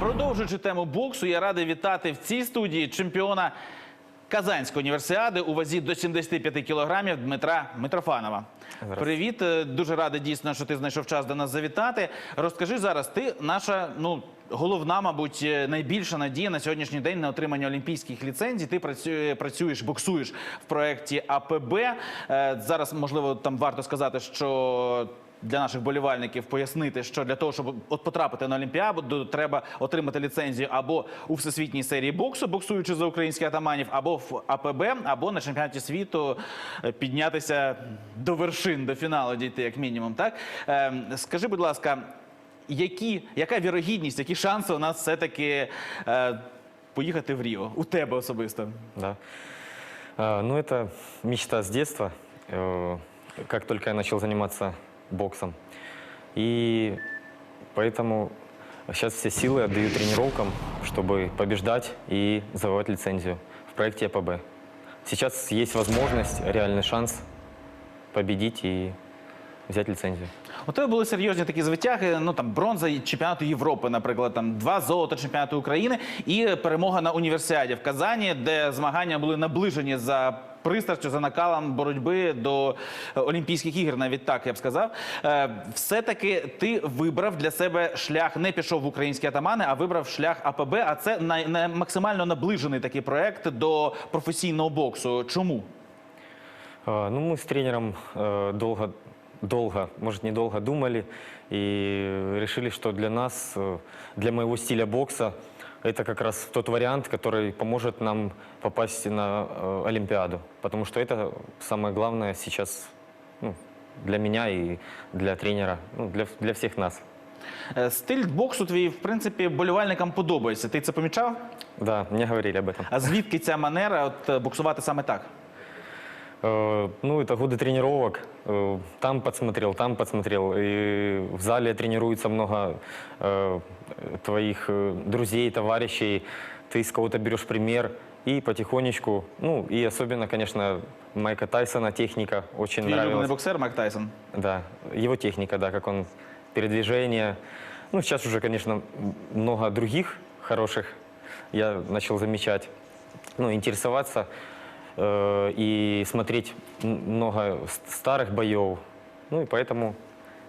Продовжуючи тему боксу, я радий вітати в цій студії чемпіона Казанської універсіади у вазі до 75 кілограмів Дмитра Митрофанова. Привіт, е, дуже радий дійсно, що ти знайшов час до нас завітати. Розкажи зараз, ти наша ну. Головна, мабуть, е, найбільша надія на сьогоднішній день на отримання олімпійських ліцензій. Ти працює- працюєш, боксуєш в проєкті АПБ. Е, Зараз, можливо, там варто сказати, що для наших болівальників пояснити, що для того, щоб от потрапити на Олімпіаду, треба отримати ліцензію або у всесвітній серії боксу, боксуючи за українських атаманів, або в АПБ, або на чемпіонаті світу е, піднятися до вершин, до фіналу дійти, як мінімум. Так Е, скажи, будь ласка, які, яка вірогідність, які шанси у нас все-таки е, поїхати в Ріо? У тебе особисто? Да. Ну, это мечта с детства, как только я начал заниматься боксом. И поэтому сейчас все силы отдаю тренировкам, чтобы побеждать и завоевать лицензию в проекте АПБ. Сейчас есть возможность, реальный шанс победить и взять лицензию. У тебе були серйозні такі звитяги. Ну там бронза чемпіонату Європи, наприклад, там два золота чемпіонату України і перемога на універсіаді в Казані, де змагання були наближені за пристрастю, за накалом боротьби до е, Олімпійських ігор, навіть так я б сказав. Е, Все-таки ти вибрав для себе шлях, не пішов в українські атамани, а вибрав шлях АПБ. А це най, най- максимально наближений такий проект до професійного боксу. Чому? А, Ну, мы с тренером э, долго, долго, может, недолго думали и решили, что для нас, э, для моего стиля бокса, это как раз тот вариант, который поможет нам попасть на э, Олимпиаду. Потому что это самое главное сейчас ну, для меня и для тренера, ну, для, для всех нас. Е, Стиль боксу твій, в принципі, болівальникам подобається. Ти це помічав? Да, мне говорили об этом. А звідки ця манера от, е, боксувати саме так? Э, Ну, это годы тренировок. Э, Там подсмотрел, там подсмотрел. И в зале тренируется много э, твоих э, друзей, товарищей. Ты с кого-то берешь пример. И потихонечку, ну, и особенно, конечно, Майка Тайсона техника очень Твій улюблений нравилась. боксер Майк Тайсон. Да, его техника, да, как он передвижение. Ну, сейчас уже, конечно, м- много других хороших я начал замечать, ну, интересоваться э, и смотреть м- много с- старых боев. Ну, и поэтому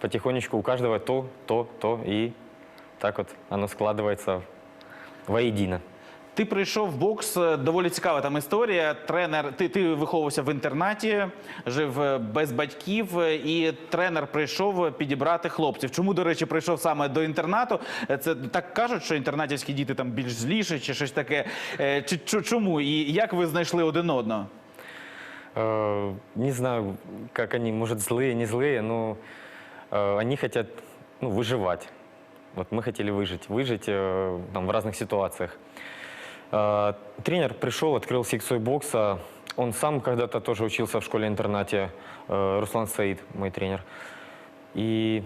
потихонечку у каждого то, то, то, и так вот оно складывается воедино. Ти прийшов в бокс, е, доволі цікава там історія. Тренер, ти, ти виховувався в інтернаті, жив е, без батьків, е, і тренер прийшов підібрати хлопців. Чому, до речі, прийшов саме до інтернату? Е, Це так кажуть, що інтернатівські діти там більш зліші, чи щось таке. Е, Чи чо- чому? І як ви знайшли один одного? Э, Не знаю, как они, может, злые, не злые, но э, они хотят ну, выживать. Вот мы хотели выжить, выжить э, там, в разных ситуациях. Э, Тренер пришел, открыл секцию бокса. Он сам когда-то тоже учился в школе-интернате, э, Руслан Саид, мой тренер. И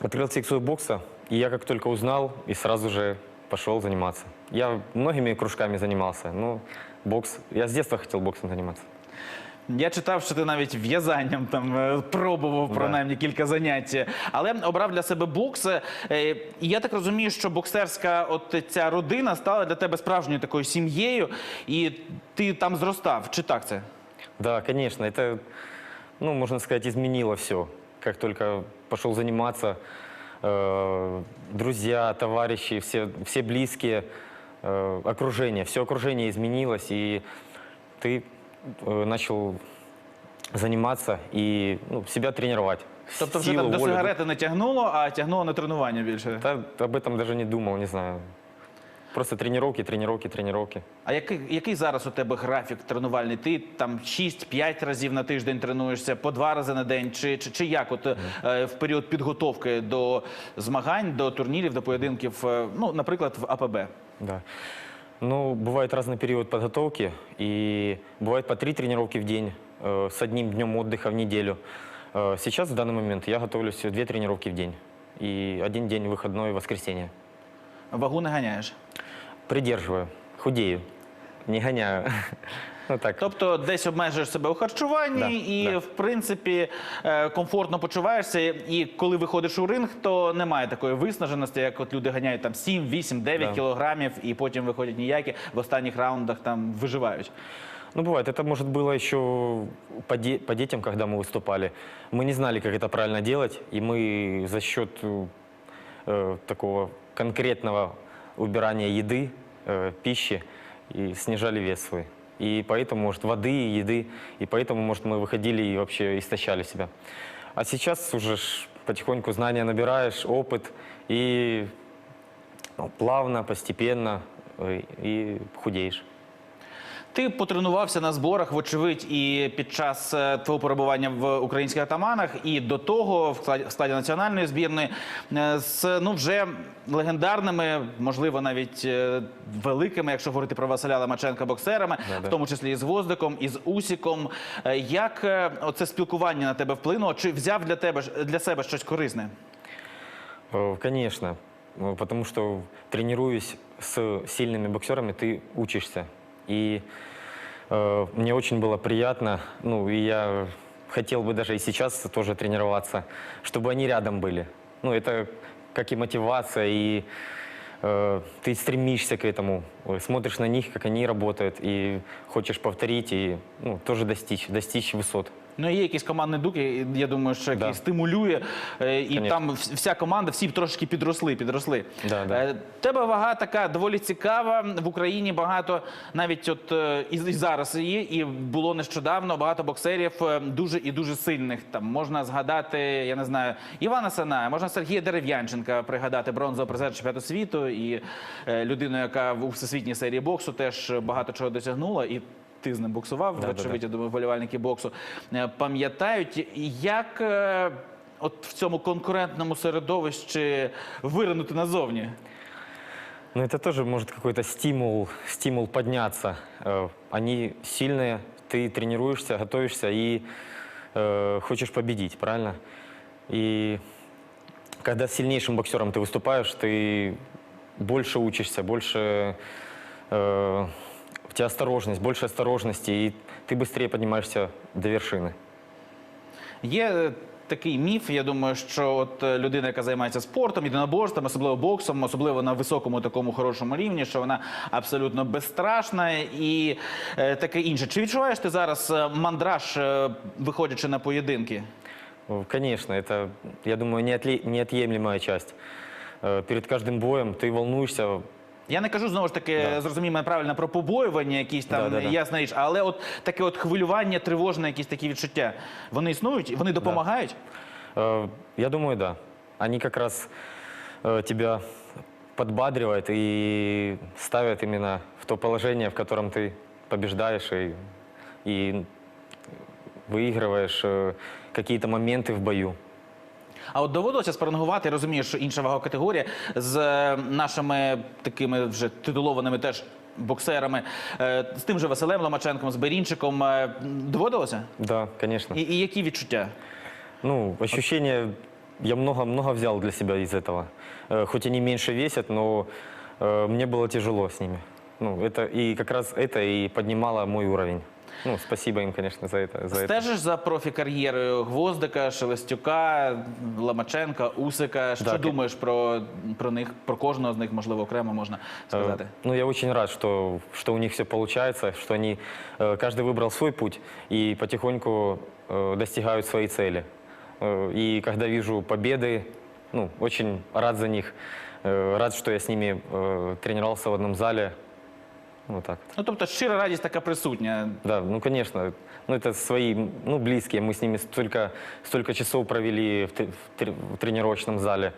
открыл секцию бокса, и я как только узнал, и сразу же пошел заниматься. Я многими кружками занимался, но бокс, я с детства хотел боксом заниматься. Я читав, що ти навіть в'язанням там е, пробував принаймні кілька занять, але обрав для себе бокс. Е, І я так розумію, що боксерська от ця родина стала для тебе справжньою такою сім'єю, і ти там зростав. Чи так це? Да, конечно, это, ну, можно сказать, изменило все. Как только пошел заниматься, э, друзья, товарищи, все, все близкие, э, окружение, все окружение изменилось, и ты э, начал заниматься и ну, себя тренировать. Тобто вже Силу, там до волю. сигарети не тягнуло, а тягнуло на тренування більше. Да, об этом даже не думал, не знаю. Просто тренировки, тренировки, тренировки. А який, який зараз у тебе графік тренувальний? Ти там 6-5 разів на тиждень тренуєшся, по два рази на день, чи, чи, чи як от е, в період підготовки до змагань, до турнірів, до поєдинків, е, ну, наприклад, в АПБ? Да. Ну, бывает разный период подготовки, и бывает по три тренировки в день э, с одним днем отдыха в неделю. Э, сейчас, в данный момент, я готовлюсь две тренировки в день и один день выходной воскресенье. Вагу не ганяєш. Придерживаю, худею, не гоняю. Ну так. Тобто десь обмежуєш себе у харчуванні Да, і, да. в принципі, е, комфортно почуваєшся. І коли виходиш у ринг, то немає такої виснаженості, як от люди ганяють там 7, 8, 9 Да. кілограмів і потім виходять ніякі, в останніх раундах там виживають. Ну, бывает. Это может было еще по, де- по детям, когда мы выступали. Мы не знали, как это правильно делать, и мы за счет э, такого конкретного убирания еды, э, пищи, и снижали вес свой. И поэтому, может, воды, еды, и поэтому, может, мы выходили и вообще истощали себя. А сейчас уже ж потихоньку знания набираешь, опыт, и ну, плавно, постепенно, э, и худеешь. Ти потренувався на зборах, вочевидь, і під час е, твого перебування в українських атаманах, і до того в складі, в складі національної збірної е, з ну вже легендарними, можливо, навіть е, великими, якщо говорити про Василя Ломаченка, боксерами, Да-да. в тому числі і з Гвоздиком, і з Усіком. Е, Як е, оце спілкування на тебе вплинуло? Чи взяв для тебе ж- для себе щось корисне? Э, Конечно, Э, потому что тренируясь с сильными боксерами, ты учишься. И э, мне очень было приятно, ну и я хотел бы даже и сейчас тоже тренироваться, чтобы они рядом были. Ну это как и мотивация, и э, ты стремишься к этому, э, смотришь на них, как они работают, и хочешь повторить, и ну, тоже достичь, достичь высот. Ну, є якийсь командний дух, я думаю, що який Да. стимулює, е, і Конечно. там вс- вся команда, всі трошки підросли, підросли. Да, да. Е, Тебе вага така доволі цікава. В Україні багато, навіть от е, і, і зараз є, і було нещодавно багато боксерів е, дуже і дуже сильних. Там можна згадати, я не знаю, Івана Сана, можна Сергія Дерев'янченка пригадати бронзового призера чемпіонату світу і е, людину, яка в у всесвітній серії боксу теж багато чого досягнула. І ти з ним боксував, Да, да, очевидь, да. я думаю, вболівальники боксу е, пам'ятають, як е, от в цьому конкурентному середовищі виринути назовні. Ну, это тоже может какой-то стимул, стимул подняться. Э, Они сильные, ты тренируешься, готовишься и э, хочешь победить, правильно? И когда с сильнейшим боксером ты выступаешь, ты больше учишься, больше э, у тебя осторожность, больше осторожности, и ты быстрее поднимаешься до вершины. Є е, такий міф, я думаю, що от е, людина, яка займається спортом, єдиноборством, особливо боксом, особливо на високому такому хорошому рівні, що вона абсолютно безстрашна і е, таке інше. Чи відчуваєш ти зараз е, мандраж, е, виходячи на поєдинки? Э, Конечно, это, я думаю, неотле- неотъемлемая часть. Э, Перед каждым боем ты волнуешься, Я не кажу знову ж таки, Да. зрозумій мене правильно про побоювання, якісь там Да, да, да. ясна річ, але от таке от хвилювання, тривожне, якісь такі відчуття. Вони існують, вони допомагають. Э, Я думаю, да. Они как раз э, тебя подбадривают и ставят именно в то положение, в котором ты побеждаешь и, и выигрываешь э, какие-то моменты в бою. А от доводилося спарингувати, я розумію, що інша вагова категорія з е, нашими такими вже титулованими теж боксерами, е, з тим же Василем Ломаченком, з Берінчиком. е, Доводилося? Да, конечно. І, і які відчуття? Ну, ощущения, я много-много взял для себя из этого. Э, Хоть они меньше весят, но э, мне было тяжело с ними. Ну, это, и как раз это и поднимало мой уровень. Ну, спасибо им, конечно, за это. За это. Стежиш за профі-кар'єрою Гвоздика, Шелестюка, Ломаченка, Усика. Що Да, ки- думаєш про, про них, про кожного з них, можливо, окремо можна Э, сказати? Ну, я очень рад, что, что у них все получается, что они, э, каждый выбрал свой путь и потихоньку э, достигают своей цели. Э, И когда вижу победы, ну, очень рад за них. Э, Рад, что я с ними э, тренировался в одном зале. Вот так. вот. Ну тобто щира радість така присутня. Да, ну, конечно. Ну, это свои, ну, близкие. Мы с ними столько, столько часов провели в, в в тренировочном зале.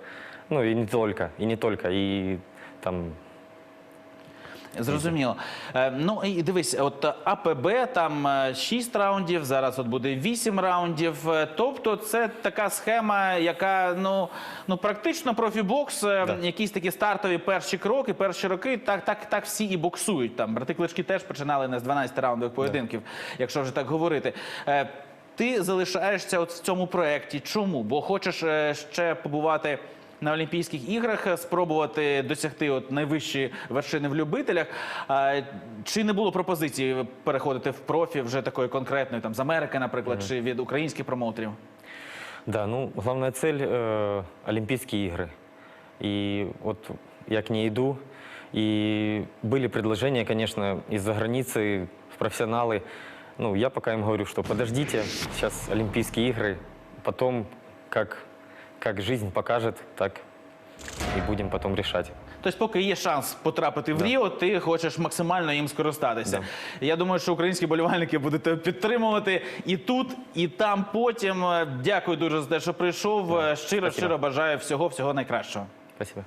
Ну, и не только, и не только. И там Зрозуміло. Е, ну і дивись, от АПБ там 6 раундів, зараз от буде 8 раундів. Е, Тобто це така схема, яка ну, ну практично профібокс, е, Да. якісь такі стартові перші кроки, перші роки, так, так, так всі і боксують. Там брати клички теж починали не з 12 раундових поєдинків, якщо вже так говорити. Е, Ти залишаєшся от в цьому проєкті. Чому? Бо хочеш е, ще побувати на Олімпійських іграх, е, спробувати досягти от найвищої вершини в любителях. А, Чи не було пропозиції переходити в профі вже такої конкретної, там з Америки, наприклад, чи від українських промоутерів? Да, ну, главная цель э, Олимпийские игры. И вот я к ней иду. И были предложения, конечно, из-за границы, в профессионалы. Ну, я пока им говорю, что подождите, сейчас Олимпийские игры, потом, как, как жизнь покажет, так і будемо потім рішати. Тобто, поки є шанс потрапити в Ріо, ти хочеш максимально їм скористатися. Я думаю, що українські болівальники будуть тебе підтримувати і тут, і там. Потім дякую дуже за те, що прийшов. Щиро, щиро бажаю всього, всього найкращого. Спасибо.